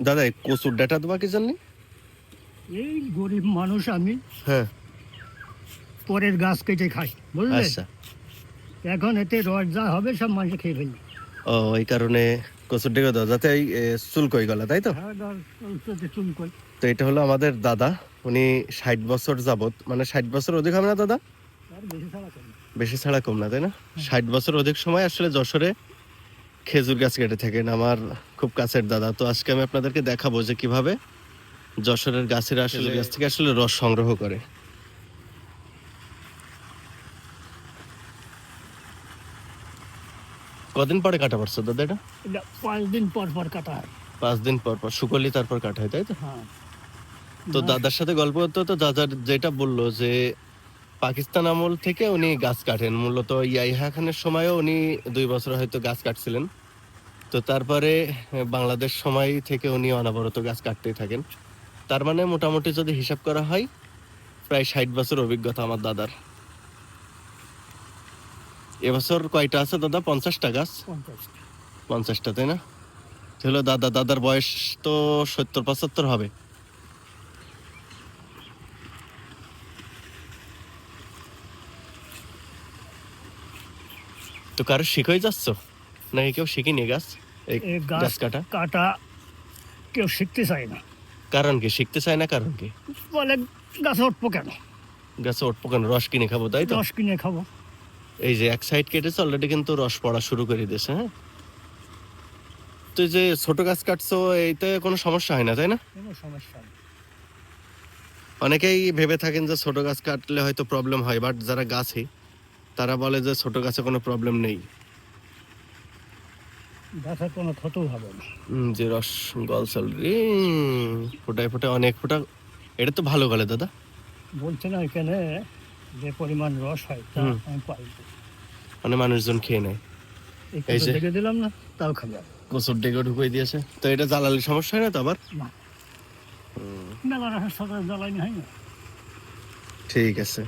দাদা এই কচুর ডাটা দেওয়া কি জানি এই গরিব মানুষ আমি। হ্যাঁ। পরের গাছ কেটে খাই বুঝলে? আচ্ছা। এখন এতে রস যা হবে সব মানুষ খেয়ে ফেলবে। ও এই কারণে কচুর ডেকে দাও যাতে এই এ, চুল কই গলা তাই তো? হ্যাঁ। তো এটা হলো আমাদের দাদা উনি ষাট বছর যাবত মানে ষাট বছর অধিক হবে না দাদা? বেশি ছাড়া বেশি ছাড়া কম না তাই না? ষাট বছর অধিক সময় আসলে যশোরে খেজুর গাছ কেটে থাকেন আমার খুব কাছের দাদা। তো আজকে আমি আপনাদেরকে দেখাবো যে কীভাবে যশোরের গাছের আসলে গাছ থেকে আসলে রস সংগ্রহ করে। কদিন পরে কাটা পড়ছে দাদা এটা? এটা পাঁচ দিন পর পর কাটা হয়। পাঁচ দিন পর পর শুকলি তারপর কাটা হয় তাই তো? হ্যাঁ। তো দাদার সাথে গল্প করতে তো দাদার যেটা বলল যে পাকিস্তান আমল থেকে উনি গাছ কাটেন। মূলত ইয়াইহা খানের সময়ও উনি দুই বছর হয়তো গাছ কাটছিলেন। তো তারপরে বাংলাদেশ সময় থেকে উনি অনবরত গাছ কাটতেই থাকেন। তার মানে মোটামুটি যদি হিসাব করা হয় প্রায় ষাট বছর অভিজ্ঞতা আমার দাদার। এবছর কয়টা আছে দাদা? পঞ্চাশটা গাছ? পঞ্চাশ পঞ্চাশটা তাই না? হলো দাদা দাদার বয়স তো সত্তর পঁচাত্তর হবে। তো কারও শিখেই যাচ্ছ? নাকি কেউ শিখিনি গাছ? এই গাছ গাছ কাটা? কাটা কেউ শিখতে চায় না। কারণ কি? শিখতে চায় না কারণ কি? বলে গাছ উঠবো কেন? গাছে উঠবো কেন? রস কিনে খাব তাই তো? রস কিনে খাব। এই যে এক সাইড কেটেছে অলরেডি কিন্তু রস পড়া শুরু করে দিয়েছে হ্যাঁ? তো যে ছোট গাছ কাটছো এইতে কোনো সমস্যা হয় না তাই না? কোনো সমস্যা অনেকেই ভেবে থাকেন যে ছোট গাছ কাটলে হয়তো প্রবলেম হয় বাট যারা গাছে তারা বলে যে ছোট গাছে কোনো প্রবলেম নেই। গাছের কোনো ক্ষতি হবে না। যে রস গলসল রে ফোটায় ফোটায় অনেক ফোটা এটা তো ভালো গলে দাদা। বলছে না এখানে যে পরিমাণ রস হয় তা আমি পাই মানে মানুষজন খেয়ে নেয়। এই যে। দেখে দিলাম না তাও খাবে। কচুর ডেকে ঢুকিয়ে দিয়েছে। তো এটা জ্বালালি সমস্যা হয় না তো আবার? না। মেলা রসের সাথে জ্বালানি হয় না। ঠিক আছে।